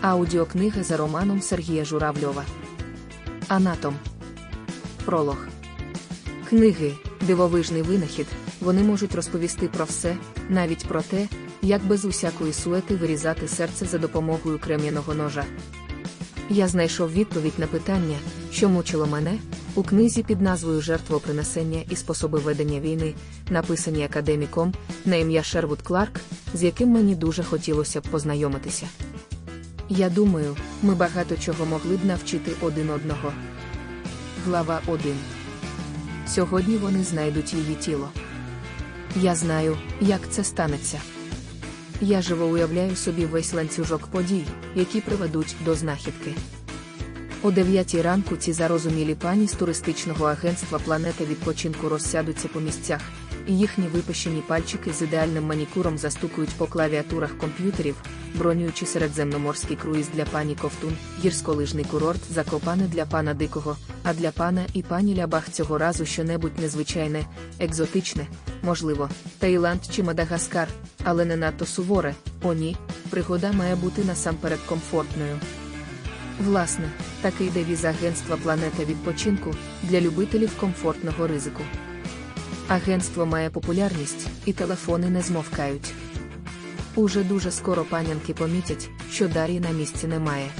Аудіокниги за романом Сергія Журавльова. Анатом. Пролог. Книги дивовижний винахід. Вони можуть розповісти про все, навіть про те, як без усякої суети вирізати серце за допомогою крем'яного ножа. Я знайшов відповідь на питання, що мучило мене, у книзі під назвою Жертвопринесення і способи ведення війни, написаній академіком на ім'я Шервуд Кларк, з яким мені дуже хотілося б познайомитися. Я думаю, ми багато чого могли б навчити один одного. Глава 1 Сьогодні вони знайдуть її тіло. Я знаю, як це станеться. Я живо уявляю собі весь ланцюжок подій, які приведуть до знахідки. О 9 ранку ці зарозумілі пані з туристичного агентства Планета відпочинку розсядуться по місцях, і їхні випищені пальчики з ідеальним манікуром застукують по клавіатурах комп'ютерів, бронюючи середземноморський круїз для пані Ковтун, гірськолижний курорт Закопане для пана Дикого, а для пана і пані Лябах цього разу щонебудь незвичайне, екзотичне, можливо, Таїланд чи Мадагаскар, але не надто суворе, о ні, пригода має бути насамперед комфортною. Власне, такий девіз агентства Планета відпочинку для любителів комфортного ризику. Агентство має популярність, і телефони не змовкають. Уже дуже скоро панянки помітять, що Дар'ї на місці немає.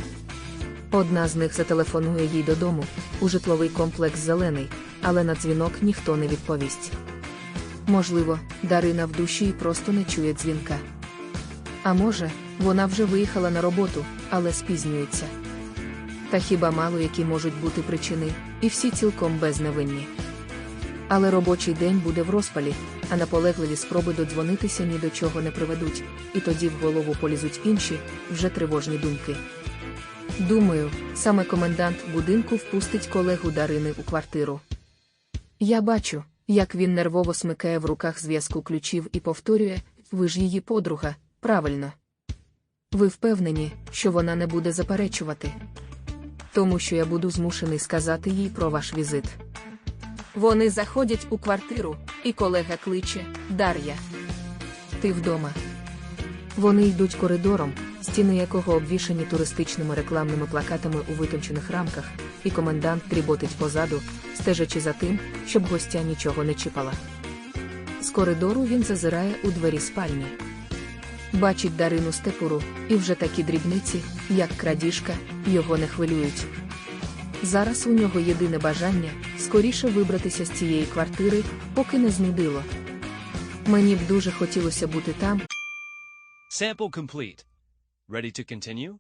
Одна з них зателефонує їй додому, у житловий комплекс зелений, але на дзвінок ніхто не відповість. Можливо, Дарина в душі і просто не чує дзвінка. А може, вона вже виїхала на роботу, але спізнюється. Та хіба мало які можуть бути причини, і всі цілком безневинні. Але робочий день буде в розпалі, а наполегливі спроби додзвонитися ні до чого не приведуть, і тоді в голову полізуть інші, вже тривожні думки. Думаю, саме комендант будинку впустить колегу Дарини у квартиру. Я бачу, як він нервово смикає в руках зв'язку ключів і повторює: ви ж її подруга, правильно. Ви впевнені, що вона не буде заперечувати. Тому що я буду змушений сказати їй про ваш візит. Вони заходять у квартиру, і колега кличе Дар'я. Ти вдома. Вони йдуть коридором, стіни якого обвішані туристичними рекламними плакатами у витончених рамках, і комендант дріботить позаду, стежачи за тим, щоб гостя нічого не чіпала. З коридору він зазирає у двері спальні. Бачить Дарину степуру, і вже такі дрібниці, як крадіжка, його не хвилюють. Зараз у нього єдине бажання скоріше вибратися з цієї квартири, поки не знудило. Мені б дуже хотілося бути там, Sample complete. Ready to continue?